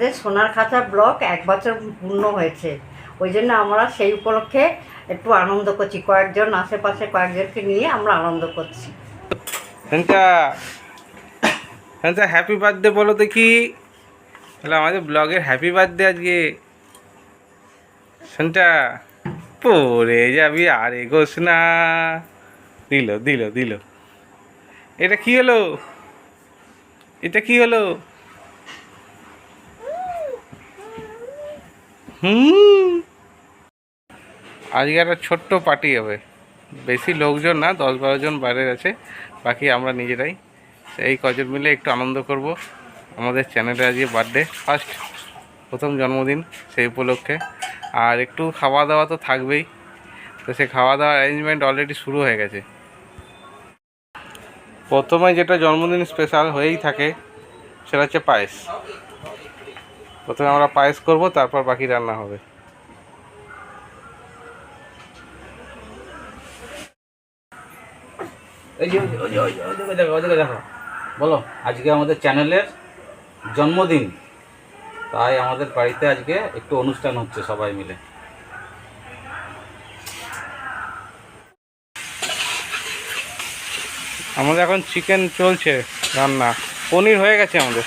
আমাদের সোনার খাঁচা ব্লক এক বছর পূর্ণ হয়েছে। ওই জন্য আমরা সেই উপলক্ষে একটু আনন্দ করছি। কয়েকজন আশেপাশে কয়েকজনকে নিয়ে আমরা আনন্দ করছি। হ্যাপি বার্থডে বলো দেখি। তাহলে আমাদের ব্লগের হ্যাপি বার্থডে আজকে। সঞ্চা পড়ে যাবি আর এগোস না। দিল দিল দিল। এটা কি হলো? এটা কি হলো? হুম। আজকে একটা ছোট্ট পার্টি হবে। বেশি লোকজন না, দশ বারো জন বাইরে আছে, বাকি আমরা নিজেরাই। এই কজন মিলে একটু আনন্দ করব। আমাদের চ্যানেলে আজকে বার্থডে ফার্স্ট প্রথম জন্মদিন সেই উপলক্ষে। আর একটু খাওয়া দাওয়া তো থাকবেই। তো সে খাওয়া দাওয়ার অ্যারেঞ্জমেন্ট অলরেডি শুরু হয়ে গেছে। প্রথমে যেটা জন্মদিন স্পেশাল হয়েই থাকে, সেটা হচ্ছে পায়েস। প্রথমে আমরা পায়েস করব তারপর বাকি রান্না হবে। দেখো বলো আজকে আমাদের চ্যানেলের জন্মদিন। তাই আমাদের বাড়িতে আজকে একটু অনুষ্ঠান হচ্ছে সবাই মিলে। আমাদের এখন চিকেন চলছে রান্না। পনির হয়ে গেছে আমাদের।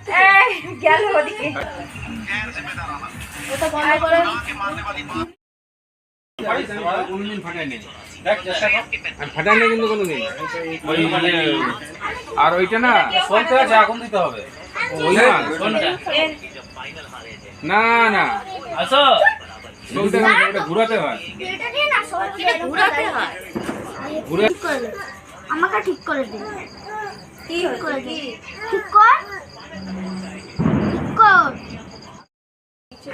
গেল ওদিকে। ফাটাই নেই কিন্তু আর ওইটা না আগুন দিতে হবে। না না। আসো। ঘুরাতে হয়। ঘুরাতে হয়? ঘুরে ঠিক করে দে। আমাকে ঠিক করে দিন ঠিক কর ঠিক কর।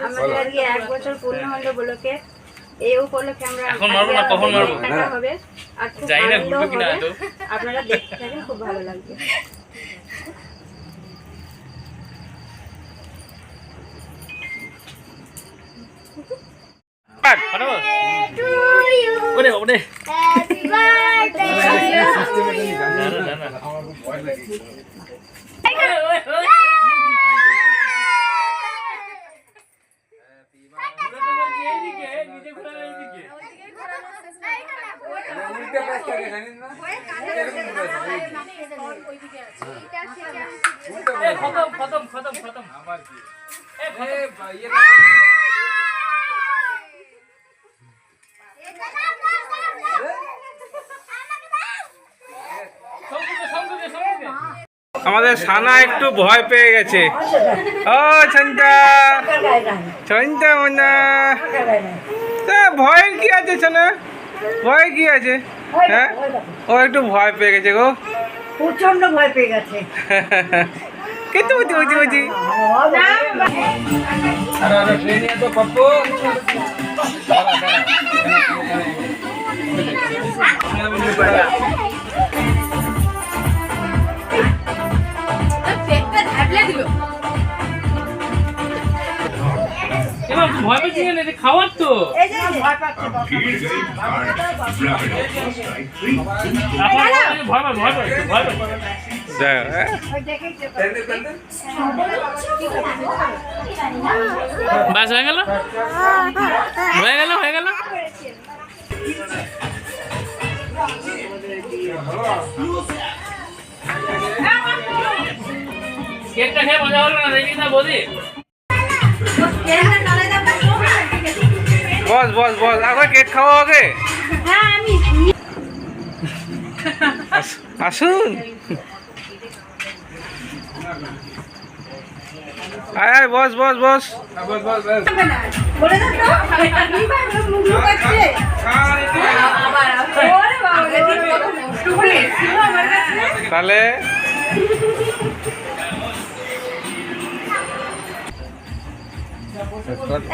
আমাদের আজকে এক বছর পূর্ণ হলো বলোকে। এই উপলক্ষে আমরা এখন মারবো না, কখন মারবো? হবে। আর খুব জানি না ঘুরবে কিনা আদৌ। আপনারা দেখতে থাকেন খুব ভালো লাগবে। ওরে ওরে। হ্যাপি বার্থডে খতম খতম খতম খতম আমাদের সানা একটু ভয় পেয়ে গেছে। ও ছন্দা ছন্দা মনা। তা, ভয়ের কি আছে সোনা? ভয় কি আছে? হ্যাঁ? ও একটু ভয় পেয়ে গেছে গো। প্রচণ্ড ভয় পেয়ে গেছে। কিন্তু বুঝি বুঝি বুঝি এবার ভয় এটা খাওয়ার তো। ভয় ভয় ভয় বাস হয়ে গেল? হয়ে গেল হয়ে গেল। কেকটা খেয়ে মজা হলো না? দেখি না বলি বস বস বস। আগে কেক খাওয়া আগে আস- আসুন। আয় আয় বস বস বস। বলে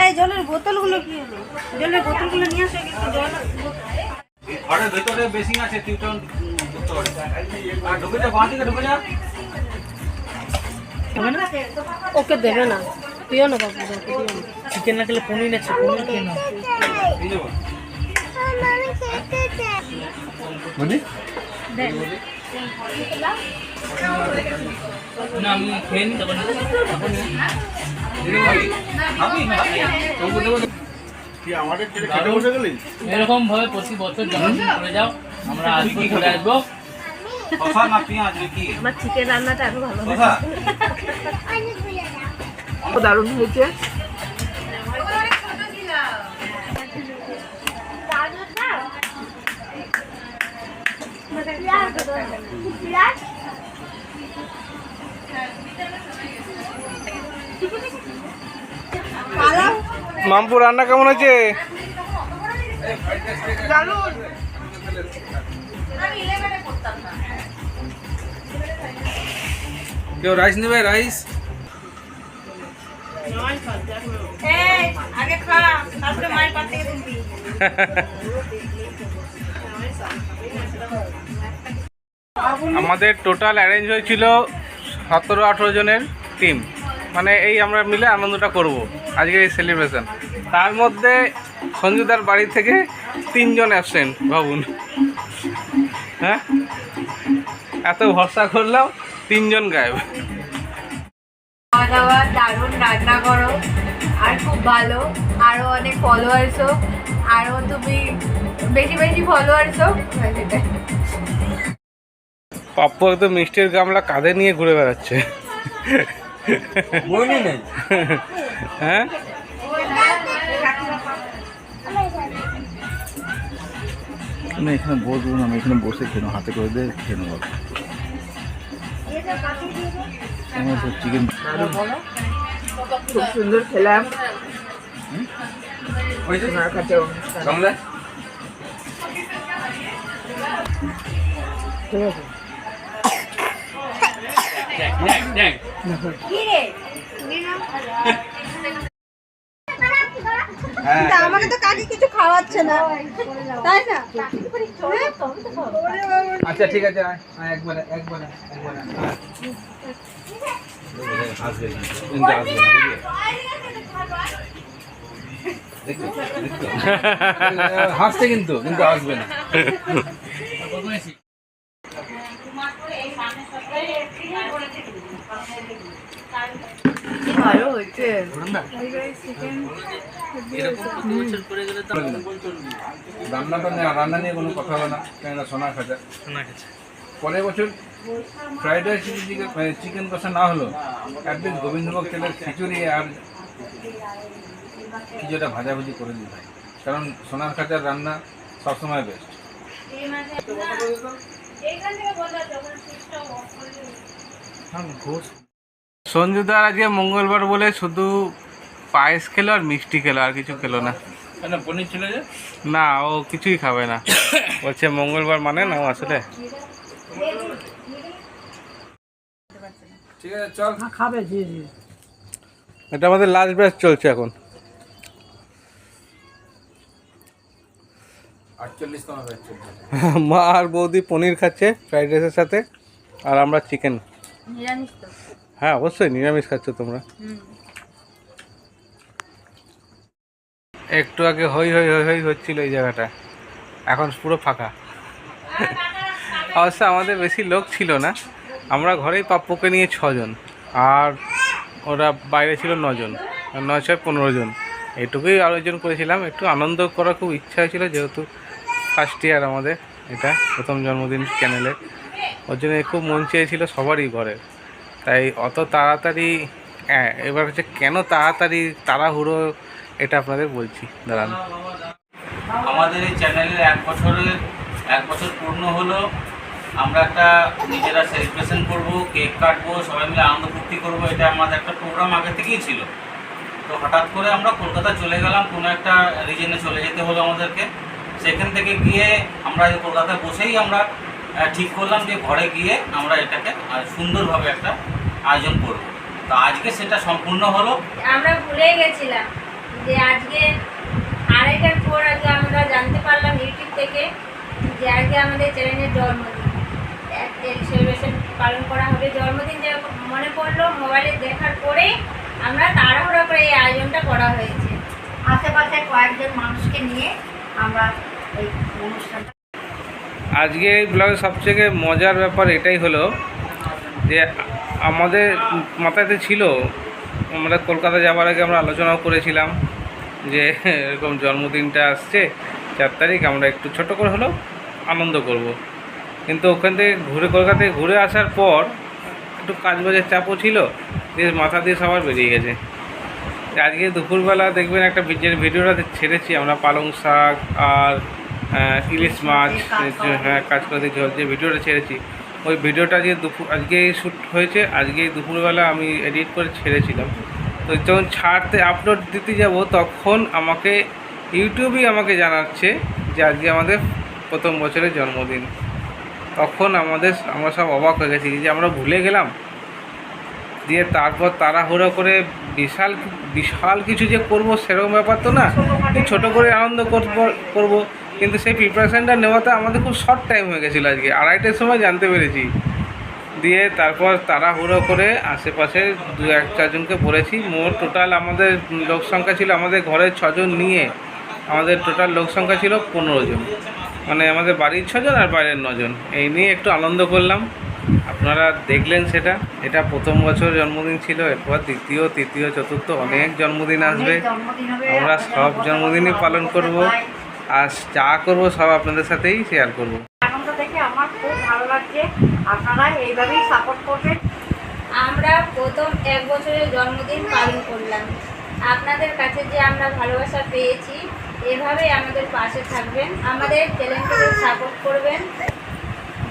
এই জলের বোতলগুলো কি হলো? জলের বোতলগুলো নিয়ে আসো একটু জল ঘরের ভেতরে বেশি আছে টিউটন আর ঢুকে যা বাঁ দিকে ঢুকে যা। ওকে দেবে না। তুইও না বাবু চিকেন না খেলে পনির আছে পনির খেয়ে নাও। এই যাব না আমি খেয়ে নি এরকম ভাবে প্রতি বছর জন্মদিন করে যাও আমরা আসব। চলে আসব আমার চিকেন রান্নাটা ভালো দারুণ হয়েছে। মামপুর রান্না কেমন আছে কেউ রাইস নেবে? রাইস মায়ের আমাদের টোটাল অ্যারেঞ্জ হয়েছিল সতেরো, আঠেরো জনের টিম মানে এই আমরা মিলে আনন্দটা করব আজকের এই সেলিব্রেশন তার মধ্যে সঞ্জুদার বাড়ি থেকে তিনজন অ্যাবসেন্ট ভাবুন। হ্যাঁ? এত ভরসা করলাম তিনজন গায়েব। খাওয়া দাওয়া দারুণ রান্না করো। আর খুব ভালো। আরও অনেক ফলোয়ার্স হোক। আরও তুমি বেশি বেশি ফলোয়ার্স হোক। পাপ্পু একদম মিষ্টির গামলা কাঁধে নিয়ে ঘুরে বেড়াচ্ছে। হ্যাঁ? না এখানে বসবো না আমি এখানে বসে খেয়ে হাতে করে দিয়ে খেয়ে নেব। আমার তো চিকেন খুব সুন্দর খেলাম। আমাকে তো কাকি কিছু খাওয়াচ্ছে না। তাই না? আচ্ছা ঠিক আছে আয়, আয়, একবারে? হাসছে কিন্তু কিন্তু আসবে না। ভালো হয়েছে। রান্নাটা নিয়ে রান্না নিয়ে কোনো কথা হবে না কেননা সোনার খাঁচা পরের বছর ফ্রাইড রাইস চিকেন চিকেন কষা না হলো অ্যাটলিস্ট গোবিন্দভোগ তেলের খিচুড়ি আর কিছুটা ভাজাভুজি করে দিতে হয়। কারণ সোনার খাঁচার রান্না সবসময় বেস্ট সঞ্জুদার আজকে মঙ্গলবার বলে শুধু পায়েস খেলো আর মিষ্টি খেলো আর কিছু খেলো না। পনির ছিল যে? না ও কিছুই খাবে না। বলছে মঙ্গলবার মানে না ও আসলে। ঠিক আছে চল। খাবে জি জি। এটা আমাদের লাস্ট ব্যাচ চলছে এখন। মা আর বৌদি পনির খাচ্ছে ফ্রাইড রাইসের সাথে আর আমরা চিকেন হ্যাঁ অবশ্যই নিরামিষ খাচ্ছ তোমরা। একটু আগে হই হই হই হই হচ্ছিল এই জায়গাটা। এখন পুরো ফাঁকা। অবশ্য আমাদের বেশি লোক ছিল না। আমরা ঘরেই পাপ্পুকে নিয়ে ছজন। আর ওরা বাইরে ছিল নজন। নয় ছয় পনেরো জন। এটুকুই আয়োজন করেছিলাম। একটু আনন্দ করার খুব ইচ্ছা হয়েছিল যেহেতু ফার্স্ট ইয়ার আমাদের এটা, প্রথম জন্মদিন চ্যানেলের ওর জন্য খুব মন চেয়েছিল সবারই ঘরে তাই অত তাড়াতাড়ি হ্যাঁ এবার হচ্ছে কেন তাড়াতাড়ি তাড়াহুড়ো, এটা আপনাদের বলছি। দাঁড়ান। আমাদের এই চ্যানেলের এক বছরের, এক বছর পূর্ণ হলো। আমরা একটা নিজেরা সেলিব্রেশন করব কেক কাটবো, সবাই মিলে আনন্দ ফুর্তি করব, এটা আমাদের একটা প্রোগ্রাম আগে থেকেই ছিল। তো হঠাৎ করে আমরা কলকাতা চলে গেলাম, কোনো একটা রিজনে চলে যেতে হলো আমাদেরকে। সেখান থেকে গিয়ে আমরা কলকাতায় বসেই আমরা ঠিক করলাম যে ঘরে গিয়ে আমরা এটাকে সুন্দরভাবে একটা আয়োজন করব। তো আজকে সেটা সম্পূর্ণ হলো। আমরা ভুলে গেছিলাম যে আজকে আড়াইটার পর আজকে আমরা জানতে পারলাম ইউটিউব থেকে যে আজকে আমাদের চ্যানেলের জন্মদিন। সেলিব্রেশন পালন করা হবে জন্মদিন যে মনে পড়ল মোবাইলে দেখার পরে আমরা তাড়াহুড়ো করে এই আয়োজনটা করা হয়েছে। আশেপাশে কয়েকজন মানুষকে নিয়ে আমরা এই অনুষ্ঠানটা আজকে এই ব্লগের সবথেকে মজার ব্যাপার এটাই হলো যে আমাদের মাথাতে ছিল, আমরা কলকাতা যাওয়ার আগে আমরা আলোচনাও করেছিলাম যে এরকম জন্মদিনটা আসছে, চার তারিখ, আমরা একটু ছোট করে হলেও আনন্দ করব। কিন্তু ওখান থেকে ঘুরে কলকাতায় ঘুরে আসার পর একটু কাজ বাজের চাপও ছিল দিয়ে মাথা দিয়ে সবার বেরিয়ে গেছে আজকে দুপুরবেলা দেখবেন একটা যে ভিডিওটা ছেড়েছি, আমরা পালং শাক আর ইলিশ মাছ হ্যাঁ কাজ করে ঝোল যে ভিডিওটা ছেড়েছি। ওই ভিডিওটা যে দুপুর, আজকে শ্যুট হয়েছে, আজকে দুপুরবেলা আমি এডিট করে ছেড়েছিলাম। তো যখন ছাড়তে আপলোড দিতে যাব, তখন আমাকে ইউটিউবই আমাকে জানাচ্ছে যে আজকে আমাদের প্রথম বছরের জন্মদিন। তখন আমাদের, আমরা সব অবাক হয়ে গেছি যে আমরা ভুলে গেলাম। দিয়ে তারপর তাড়াহুড়ো করে বিশাল বিশাল কিছু যে করব সেরকম ব্যাপার তো না। ছোটো করে আনন্দ করব করব। কিন্তু সেই প্রিপারেশানটা নেওয়াতে আমাদের খুব শর্ট টাইম হয়ে গেছিল আজকে। আড়াইটার সময় জানতে পেরেছি। দিয়ে তারপর তাড়াহুড়ো করে আশেপাশে দু এক চারজনকে বলেছি মোট টোটাল আমাদের লোক সংখ্যা ছিল আমাদের ঘরের ছজন নিয়ে আমাদের টোটাল লোক সংখ্যা ছিল পনেরো জন। মানে আমাদের বাড়ির ছজন আর বাইরের নজন। এই নিয়ে একটু আনন্দ করলাম। আপনারা দেখলেন সেটা। এটা প্রথম বছর জন্মদিন ছিল এরপর দ্বিতীয় তৃতীয় চতুর্থ অনেক জন্মদিন আসবে। আমরা সব জন্মদিনই পালন করব। আর যা করব সব আপনাদের সাথেই শেয়ার করব। আনন্দ দেখে আমার খুব ভালো লাগছে। আপনারা এইভাবেই সাপোর্ট করবেন। আমরা প্রথম এক বছরের জন্মদিন পালন করলাম। আপনাদের কাছে যে আমরা ভালোবাসা পেয়েছি এভাবেই আমাদের পাশে থাকবেন। আমাদের চ্যানেলটাকে সাপোর্ট করবেন।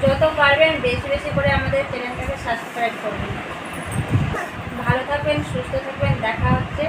যত পারবেন বেশি বেশি করে আমাদের চ্যানেলটাকে সাবস্ক্রাইব করবেন। ভালো থাকবেন সুস্থ থাকবেন দেখা হচ্ছে।